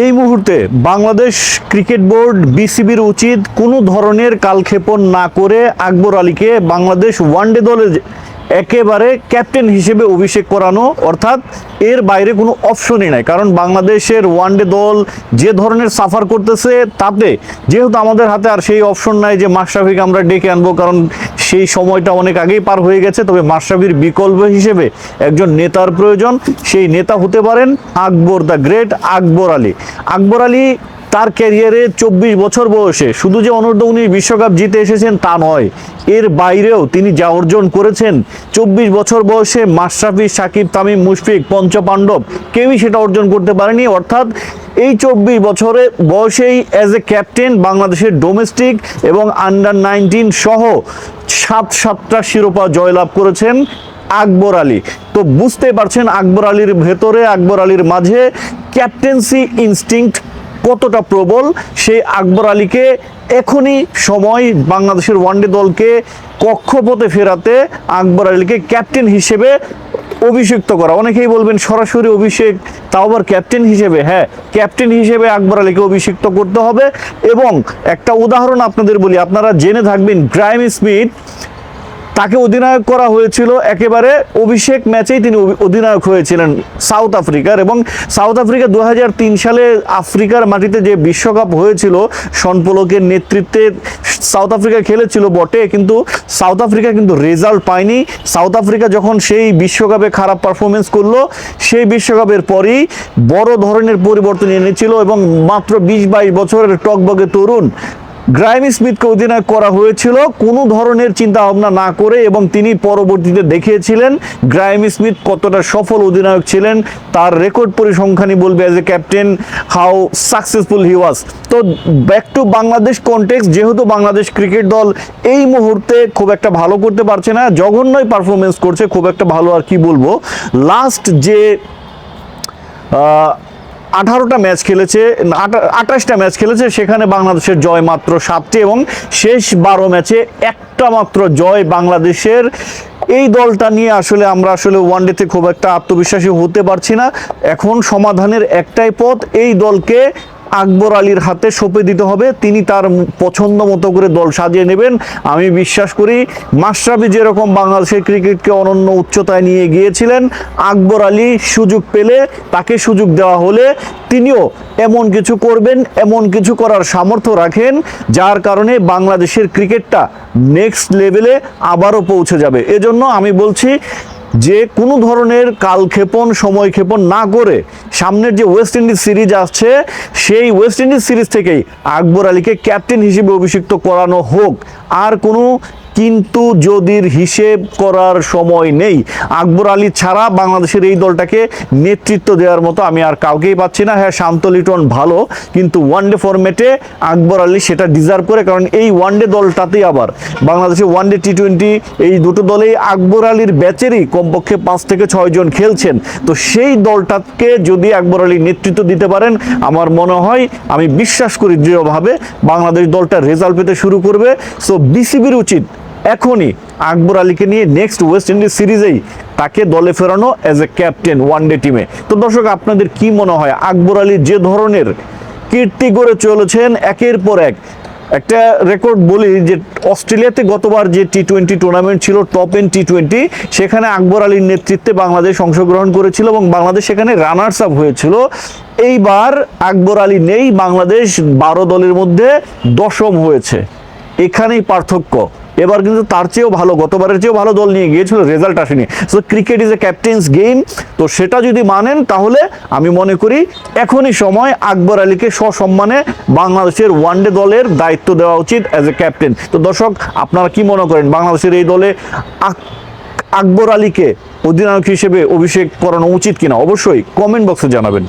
এই মুহূর্তে Bangladesh cricket board, বিসিবির উচিত কোনো ধরনের কালক্ষেপণ না করে আকবর আলীকে বাংলাদেশ ওয়ানডে দলে একেবারে ক্যাপ্টেন হিসেবে অভিষেক করানো, অর্থাৎ এর বাইরে কোনো অপশনই নাই। কারণ বাংলাদেশের ওয়ানডে দল যে ধরনের সাফার করতেছে, তাতে যেহেতু আমাদের হাতে আর সেই অপশন নাই যে মাশরাফিকে আমরা ডেকে আনব, কারণ সেই সময়টা অনেক আগেই পার হয়ে গেছে, তবে মাশরাফির বিকল্প হিসেবে একজন নেতার প্রয়োজন। সেই নেতা হতে পারেন আকবর দ্য গ্রেট আকবর আলী। আকবর আলী তার ক্যারিয়ারে চব্বিশ বছর বয়সে। শুধু যে অনূর্ধ্ব উনিশ বিশ্বকাপ জিতে এসেছেন তা নয়, এর বাইরেও তিনি যা অর্জন করেছেন, চব্বিশ বছর বয়সে মাশরাফি, সাকিব, তামিম, মুশফিক, পঞ্চপাণ্ডব কেউই সেটা অর্জন করতে পারেনি। অর্থাৎ এই চব্বিশ বছরে বয়সেই অ্যাজ এ ক্যাপ্টেন বাংলাদেশের ডোমেস্টিক এবং আন্ডার নাইনটিন সহ সাত সাতটা শিরোপা জয়লাভ করেছেন আকবর আলী। তো বুঝতে পারছেন আকবর আলীর ভেতরে, আকবর আলীর মাঝে ক্যাপ্টেন্সি ইনস্টিংক্ট কতটা প্রবল, সেই আকবর আলীকে এখনই সময় বাংলাদেশের ওয়ানডে দলকে কক্ষপথে ফেরাতে আকবর আলীকে ক্যাপ্টেন হিসেবে অভিষিক্ত করা। অনেকেই বলবেন, সরাসরি অভিষেক, তাও আবার ক্যাপ্টেন হিসেবে। হ্যাঁ ক্যাপ্টেন হিসেবে আকবর আলীকে অভিষিক্ত করতে হবে। এবং একটা উদাহরণ আপনাদের বলি, আপনারা জেনে থাকবেন, গ্রাইম স্মিথ তাকে অধিনায়ক করা হয়েছিল একেবারে অভিষেক ম্যাচেই তিনি অধিনায়ক হয়েছিলেন সাউথ আফ্রিকার এবং সাউথ আফ্রিকা দু হাজার তিন সালে আফ্রিকার মাটিতে যে বিশ্বকাপ হয়েছিল সনপলকের নেতৃত্বে সাউথ আফ্রিকা খেলেছিল বটে, কিন্তু সাউথ আফ্রিকা কিন্তু রেজাল্ট পায়নি। সাউথ আফ্রিকা যখন সেই বিশ্বকাপে খারাপ পারফরমেন্স করল, সেই বিশ্বকাপের পরেই বড় ধরনের পরিবর্তন এনেছিল এবং মাত্র বিশ বাইশ বছরের টকবগে তরুণ গ্রাইম স্মিথকে অধিনায়ক করা হয়েছিল। কোনো ধরনের চিন্তা ভাবনা না করে এবং তিনি পরবর্তীতে দেখিয়েছিলেন গ্রাইম স্মিথ কতটা সফল অধিনায়ক ছিলেন, তার রেকর্ড পরিসংখ্যানই বলবে as a captain how successful he was তো ব্যাক টু বাংলাদেশ কন্টেক্স যেহেতু বাংলাদেশ ক্রিকেট দল এই মুহূর্তে খুব একটা ভালো করতে পারছে না, জঘন্যই পারফরমেন্স করছে, খুব একটা ভালো আর কি বলব। লাস্ট যে আঠারোটা ম্যাচ খেলেছে আঠাশটা ম্যাচ খেলেছে, সেখানে বাংলাদেশের জয় মাত্র সাতটি এবং শেষ বারো ম্যাচে একটা মাত্র জয় বাংলাদেশের। এই দলটা নিয়ে আসলে আমরা আসলে ওয়ানডেতে খুব একটা আত্মবিশ্বাসী হতে পারছি না। এখন সমাধানের একটাই পথ, এই দলকে আকবর আলীর হাতে সঁপে দিতে হবে। তিনি তার পছন্দ মতো করে দল সাজিয়ে নেবেন। আমি বিশ্বাস করি, মাশরাফি যেরকম বাংলাদেশের ক্রিকেটকে অনন্য উচ্চতায় নিয়ে গিয়েছিলেন, আকবর আলী সুযোগ পেলে তাকে সুযোগ দেওয়া হলে তিনিও এমন কিছু করবেন, এমন কিছু করার সামর্থ্য রাখেন, যার কারণে বাংলাদেশের ক্রিকেটটা নেক্সট লেভেলে আবারও পৌঁছে যাবে। এজন্য আমি বলছি যে কোনো ধরনের কালক্ষেপণ, সময়ক্ষেপণ না করে সামনের যে ওয়েস্ট ইন্ডিজ সিরিজ আসছে, সেই ওয়েস্ট ইন্ডিজ সিরিজ থেকেই আকবর আলীকে ক্যাপ্টেন হিসেবে অভিষিক্ত করানো হোক। আর কোনো কিন্তু যদির হিসেব করার সময় নেই, আকবর আলী ছাড়া বাংলাদেশের এই দলটাকে নেতৃত্ব দেওয়ার মতো আমি আর কাউকেই পাচ্ছি না। হ্যাঁ শান্ত লিটন ভালো, কিন্তু ওয়ানডে ফরম্যাটে আকবর আলী সেটা ডিজার্ভ করে, কারণ এই ওয়ানডে দলটাতেই আবার বাংলাদেশে ওয়ানডে টি টোয়েন্টি এই দুটো দলেই আকবর আলীর ব্যাচেরই কমপক্ষে পাঁচ থেকে ছয়জন খেলছেন। তো সেই দলটাকে যদি আকবর আলী নেতৃত্ব দিতে পারেন, আমার মনে হয়, আমি বিশ্বাস করি দৃঢ়ভাবে বাংলাদেশ দলটা রেজাল্ট পেতে শুরু করবে। সো বিসিবির উচিত এখনই আকবর আলীকে নিয়ে নেক্সট ওয়েস্ট ইন্ডিজ সিরিজেই তাকে দলে ফেরানো as a captain one day টিমে তো দর্শক, আপনাদের কি মনে হয়? আকবর আলী যে ধরনের কীর্তি গড়ে চলেছেন একের পর এক। একটা রেকর্ড বলি যে অস্ট্রেলিয়াতে গতবার যে টি টোয়েন্টি টুর্নামেন্ট ছিল টপ এন টি টোয়েন্টি সেখানে আকবর আলীর নেতৃত্বে বাংলাদেশ অংশগ্রহণ করেছিল এবং বাংলাদেশ সেখানে রানার্স আপ হয়েছিল। এইবার আকবর আলী নেই, বাংলাদেশ বারো দলের মধ্যে দশম হয়েছে। এখানেই পার্থক্য। এবার কিন্তু তার চেয়েও ভালো, গতবারের চেয়েও ভালো দল নিয়ে গিয়েছিল রেজাল্ট আসেনি। So cricket is a captain's game তো সেটা যদি মানেন, তাহলে আমি মনে করি এখনই সময় আকবর আলীকে সসম্মানে বাংলাদেশের ওয়ানডে দলের দায়িত্ব দেওয়া উচিত অ্যাজ এ ক্যাপ্টেন তো দর্শক, আপনারা কি মনে করেন, বাংলাদেশের এই দলে আক- আকবর আলীকে অধিনায়ক হিসেবে অভিষেক করানো উচিত কিনা? অবশ্যই কমেন্ট বক্সে জানাবেন।